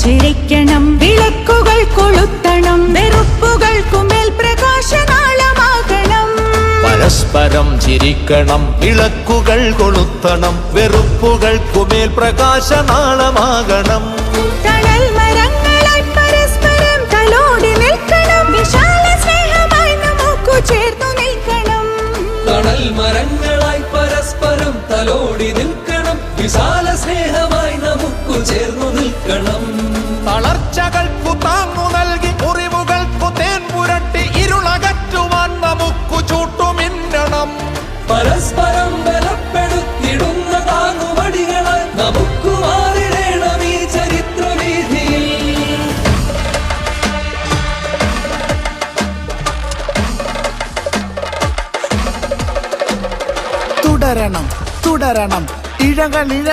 ചിരിക്കണം വിളക്കുകൾ കൊളുത്തണം വെറുപ്പുകൾക്കുമേൽ പ്രകാശനാളമാകണം. പരസ്പരം ചിരിക്കണം വിളക്കുകൾ കൊളുത്തണം വെറുപ്പുകൾക്കുമേൽ പ്രകാശനാളമാകണം. തണൽ മരങ്ങളായി പരസ്പരം തലോടി നിൽക്കണം വിശാല സ്നേഹമായി നമുക്കു ചേർന്നു നിൽക്കണം. തണൽ മരങ്ങളായി പരസ്പരം തലോടി നിൽക്കണം വിശാല സ്നേഹമായി നമുക്കു ചേർന്നു നിൽക്കണം. തളർച്ചകൾക്കു താങ്ങു നൽകി മുറിവുകൾക്കു തേൻ പുരട്ടി ഇരുളകറ്റുവാൻ നമുക്കു ചൂട്ടുമിന്നണം പരസ്പരം ബലപ്പെടുത്തിടുന്ന താങ്ങുവടികളായി നമുക്ക് മാറിടേണം ഈ ചരിത്രവീതിയിൽ തുടരണം തുടരണം. ഇഴകൾ ഇഴ